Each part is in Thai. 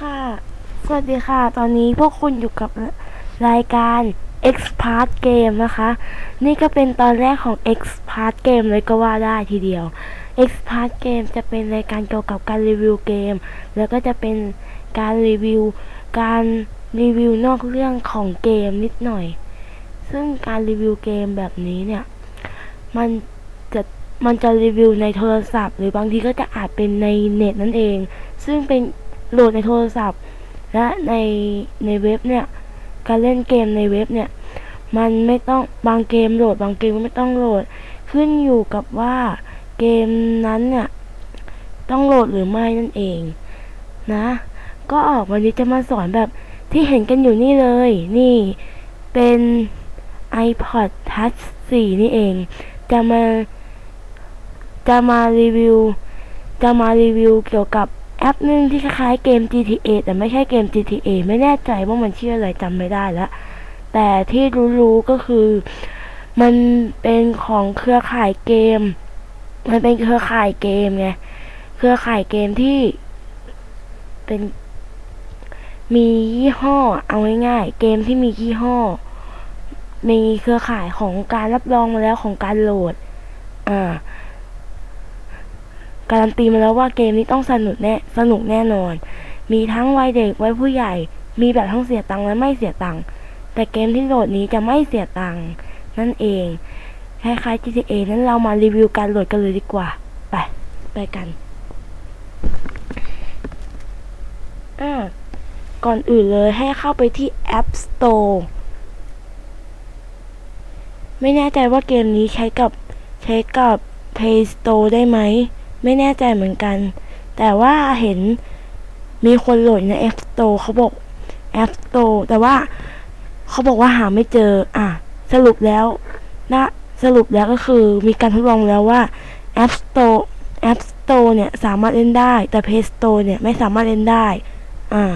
ค่ะ สวัสดีค่ะ ตอนนี้พวกคุณอยู่กับรายการ X Part Game นะคะ นี่ก็เป็นตอนแรกของ X Part Game เลยก็ว่าได้ทีเดียว X Part Game จะเป็นรายการเกี่ยวกับการรีวิวเกม แล้วก็จะเป็นการรีวิว การรีวิวนอกเรื่องของเกมนิดหน่อย ซึ่งการรีวิวเกมแบบนี้เนี่ย มันจะมันจะรีวิวในโทรศัพท์ หรือบางทีก็จะอาจเป็นในเน็ตนั่นเอง ซึ่งเป็น โหลดในโทรศัพท์ และในในเว็บเนี่ย การเล่นเกมในเว็บเนี่ย มันไม่ต้องบางเกมโหลด บางเกมก็ไม่ต้องโหลด ขึ้นอยู่กับว่าเกมนั้นเนี่ยต้องโหลดหรือไม่นั่นเองนะ ก็ออกวันนี้จะมาสอนแบบที่เห็นกันอยู่นี่เลย นี่เป็น iPod Touch 4 นี่เอง จะมา จะมารีวิว จะมารีวิวเกี่ยวกับ แอปหนึ่งที่คล้ายๆเกม GTA แต่ไม่ใช่เกม GTA ไม่แน่ใจว่ามันชื่ออะไรจำไม่ได้ล้วแต่ที่รู้ๆก็คือ มันเป็นของเครือข่ายเกม มันเป็นเครือข่ายเกมไงเครือข่ายเกมที่เป็นมียี่ห้อ เอาง่ายๆเกมที่มียี่ห้อ มีเครือข่ายของการรับรองมาแล้วของการโหลด อ่า การันตีมาแล้วว่าเกมนี้ต้องสนุกแน่สนุกแน่นอน มีทั้งวัยเด็กวัยผู้ใหญ่ มีแบบทั้งเสียตังค์และไม่เสียตังค์แต่เกมที่โหลดนี้จะไม่เสียตังค์นั่นเองคล้ายๆ GTA นั้นเรามารีวิวการโหลดกันเลยดีกว่า ไป ไปกันอ่าก่อนอื่นเลยให้เข้าไปที่ App Store ไม่แน่ใจว่าเกมนี้ใช้กับใช้กับ Play Store ได้ไหม ไม่แน่ใจเหมือนกัน แต่ว่าเห็นมีคนโหลดใน App Store เขาบอก App Store แต่ว่าเขาบอกว่าหาไม่เจอ อะ สรุปแล้วนะสรุปแล้วก็คือมีการทดลองแล้วว่า App Store App Store เนี่ยสามารถเล่นได้ แต่ Play Store เนี่ยไม่สามารถเล่นได้ อ่า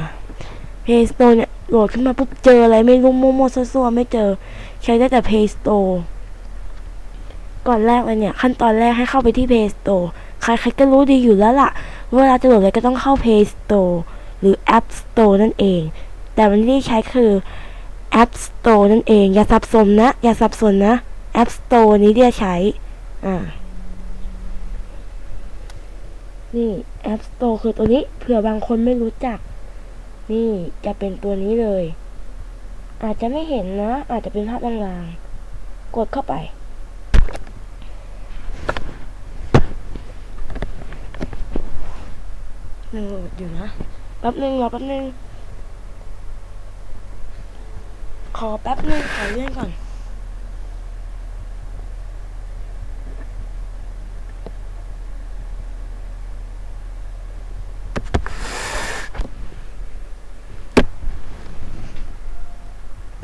Play Store เนี่ยโหลดขึ้นมาปุ๊บเจออะไรไม่รู้มั่วซั่วๆไม่เจอ ใช้ได้แต่ Play Store ก่อนแรกเลยเนี่ย ขั้นตอนแรกให้เข้าไปที่ Play Store ใครๆก็รู้ดีอยู่แล้วล่ะ เวลาจะโหลดอะไรก็ต้องเข้า Play Store หรือ App Store นั่นเอง แต่วันที่ใช้คือ App Store นั่นเอง อย่าสับสนนะ อย่าสับสนนะ App Store นี้เดียใช้ อ่า นี่ App Store คือตัวนี้ เผื่อบางคนไม่รู้จัก นี่จะเป็นตัวนี้เลย อาจจะไม่เห็นนะ อาจจะเป็นภาพลางๆ กดเข้าไป หนึ่งโหลดอยู่นะแป๊บหนึ่งรอแป๊บหนึ่งขอแป๊บหนึ่งขอเลื่อนก่อน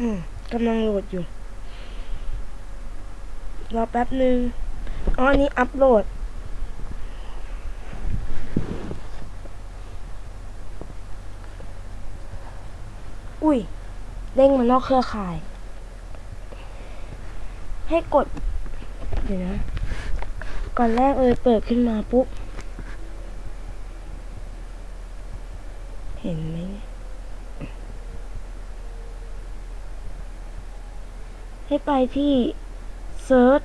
อืมกำลังโหลดอยู่ รอแป๊บหนึ่งอ๋อนนี้อัพโหลด อุ้ยเด้งมานอกเครือข่าย ให้กด เดี๋ยวนะ ก่อนแรกเลยเปิดขึ้นมาปุ๊บ เห็นไหมให้ไปที่เซิร์ช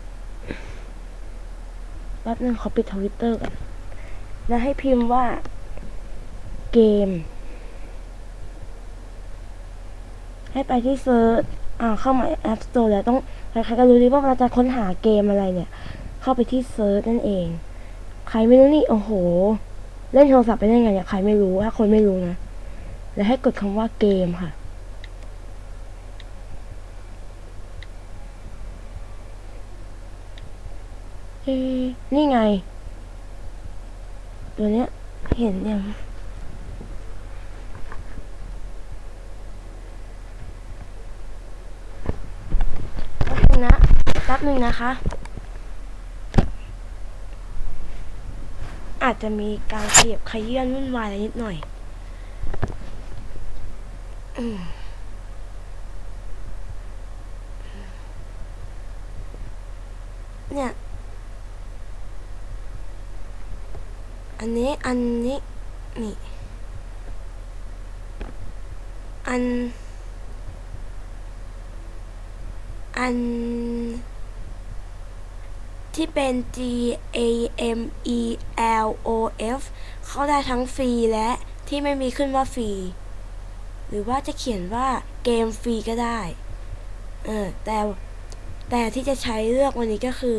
แป๊บนึงขอปิดทวิตเตอร์ก่อน แล้วให้พิมพ์ว่าเกม ให้ไปที่เซิร์ชอ่าเข้ามา App Store แล้วต้องใครๆก็รู้ดีว่าเราจะค้นหาเกมอะไรเนี่ย เข้าไปที่เซิร์ชนั่นเอง ใครไม่รู้นี่ โอ้โห เล่นโทรศัพท์ไปได้ไงเนี่ยใครไม่รู้ถ้าคนไม่รู้นะ แล้วให้กดคำว่าเกมค่ะเอ๊ะนี่ไง ตัวเนี้ยเห็นยัง แป๊บนึงนะ แป๊บ นึงนะคะ อาจจะมีการเสียบขยื่นวุ่นวายอะไรนิดหน่อยอเนี่ย อันนี้ อันนี้ นี่ อัน อัน ที่เป็น G A M E L O F เข้าได้ทั้งฟรีและที่ไม่มีขึ้นว่าฟรี หรือว่าจะเขียนว่าเกมฟรีก็ได้ เออ แต่แต่ที่จะใช้เลือกวันนี้ก็คือ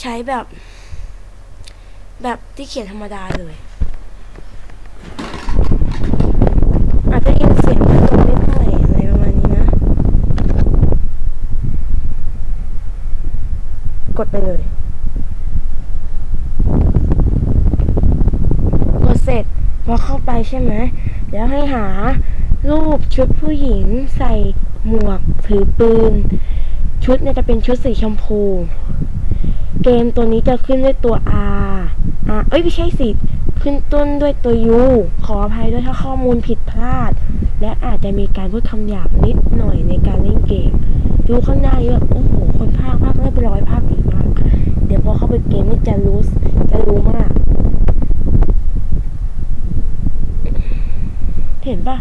ใช้แบบ แบบที่เขียนธรรมดาเลยอาจจะยินเสียงพัดลมนิดหน่อยอะไรประมาณนี้นะ กดไปเลย กดเส ร็จพอเข้าไปใช่ไหมแล้วให้หารูปชุดผู้หญิงใส่หมวกถือปืน ชุดเนี่ยจะเป็นชุดสีชมพู เกมตัวนี้จะขึ้นด้วยตัว R R เอ้ยไม่ใช่สิขึ้นต้นด้วยตัว U ขออภัยด้วยถ้าข้อมูลผิดพลาด และอาจจะมีการพูดคำหยาบนิดหน่อยในการเล่นเกม ดูข้างหน้าเยอะโอ้โหคนภาคภาคเรียบร้อยภาคดีมาก เดี๋ยวพอเข้าไปเกมนี่จะรู้จะรู้มาก เห็นปะ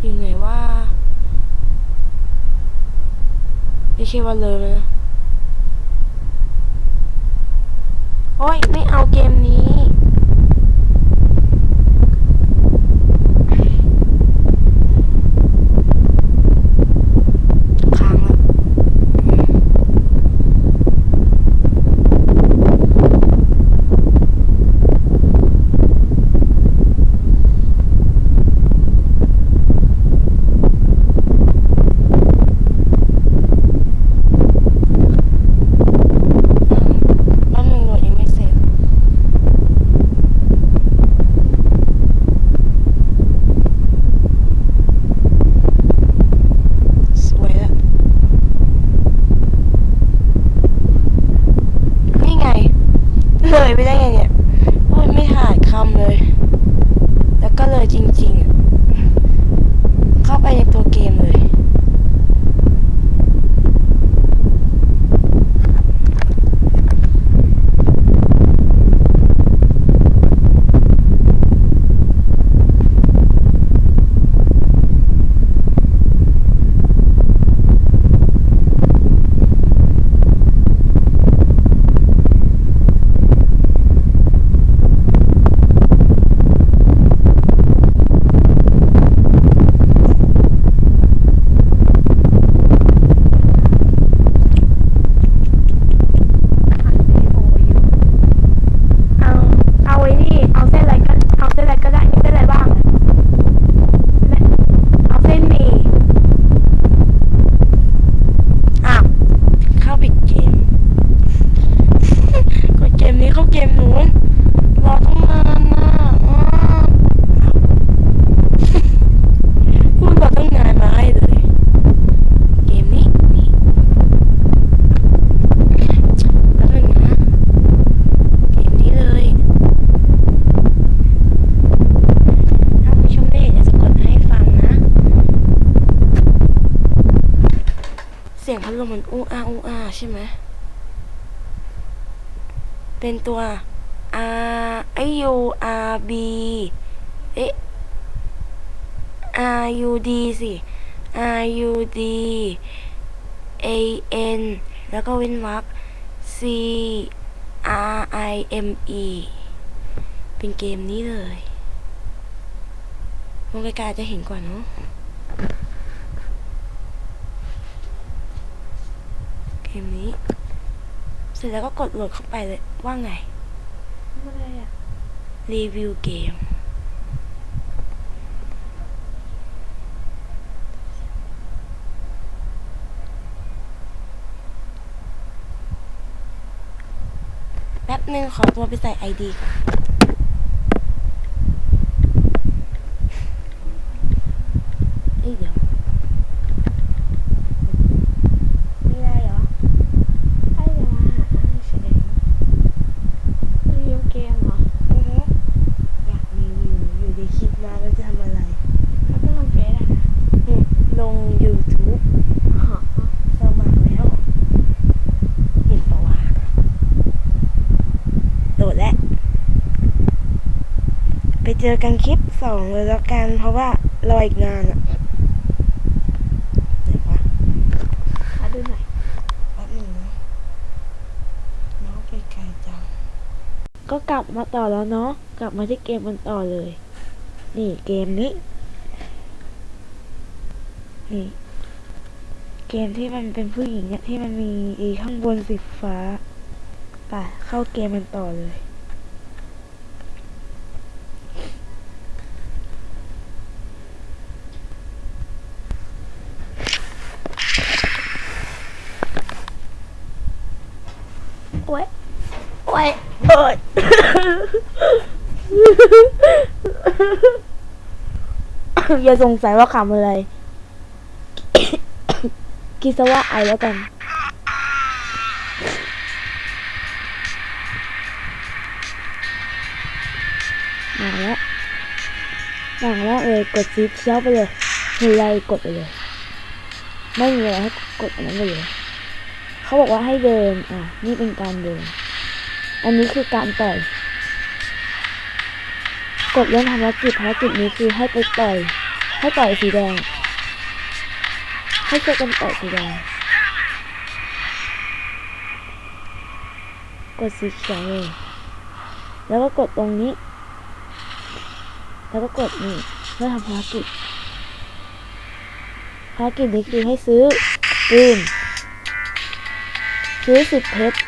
อยู่ไหนว่าไม่ใช่ว่าเลยนะ โอ้ย ไม่เอาเกม ลมมันอู้อาอู้อาใช่ไหมเป็นตัว R ไอ U R B เอ๊ะ R U D สิ R U D A N แล้วก็เว้นวรรค C R I M E เป็นเกมนี้เลยมองไกลๆจะเห็นกว่าเนาะ ร็จแล้วก็กดโหลดเข้าไปเลยว่าไงอะไรอะรีวิวเกม แป๊บนึงขอตัวไปใส่ไอดีก่อน จอกันคลิปสองเลยแล้วกัน เพราะว่ารออีกนานอะไหนวะขอดูหน่อยแป๊บหนึงนะเมาส์ไปไกลจัง ก็กลับมาต่อแล้วเนาะ กลับมาที่เกมมันต่อเลย นี่เกมนี้ นี่ เกมที่มันเป็นผู้หญิงเนี่ยที่มันมีอีข้างบนสีฟ้า ไปเข้าเกมมันต่อเลย โอ้ยโอ้ยเอ้ยอย่าสงสัยว่าขำอะไร คิดซะว่าไอแล้วกัน มาแล้วมาแล้วเลยกดซิปเชียวไปเลยเห็นอะไรกดไปเลย ไม่มีอะไรให้กดอันนั้นไปเลย เขาบอกว่าให้เดิน อะ นี่เป็นการเดิน อันนี้คือการต่อย กดเริ่มภารกิจภารกิจนี้คือให้ไปต่อย ให้ต่อยสีแดง ให้เจอกันต่อยสีแดง กดสีเขียวเลยแล้วก็กดตรงนี้ แล้วก็กดนี่เพื่อทำภารกิจภารกิจนี้คือให้ซื้อปืน ซื้อสิบเพชร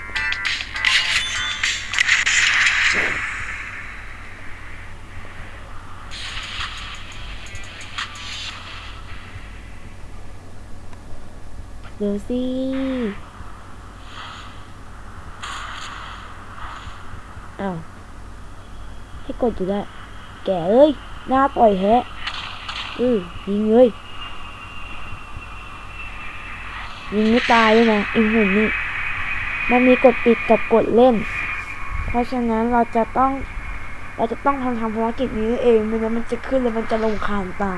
เดี๋ยวสิอ้าว ให้กดอยู่ได้แกเอ้ย หน้าต่อยแฮะอือยิงเลยยิงไม่ตายด้วยนะไอีหุ่นนี่ มันมีกดปิดกับกดเล่น เพราะฉะนั้นเราจะต้อง เราจะต้องทำทำภารกิจนี้เองไม่งั้นมันจะขึ้นแล้วมันจะลงคานตา